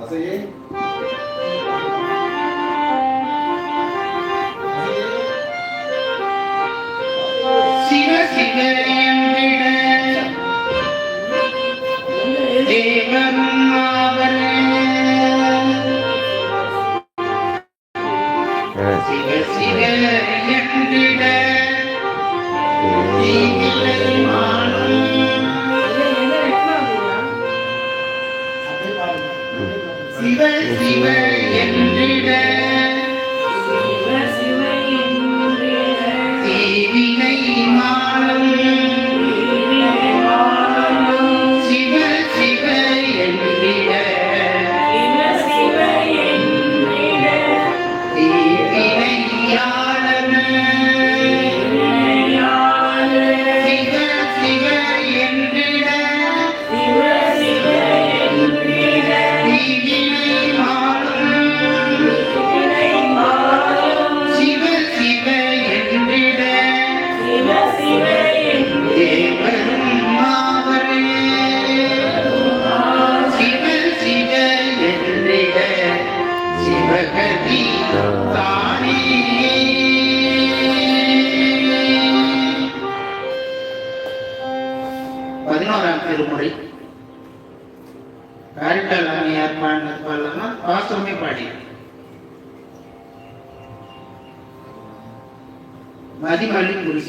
அசையே. சிவ சிவ தேவரும் அவர் சிவ சிவ என்றிட சிவ சிவ என்றிட. பதினோராம் திருமுறை. காரிட்டால் அம்மையார் பாடினது பாடலாம் வாசமே பாடி மதிமல்லி குறிச்சி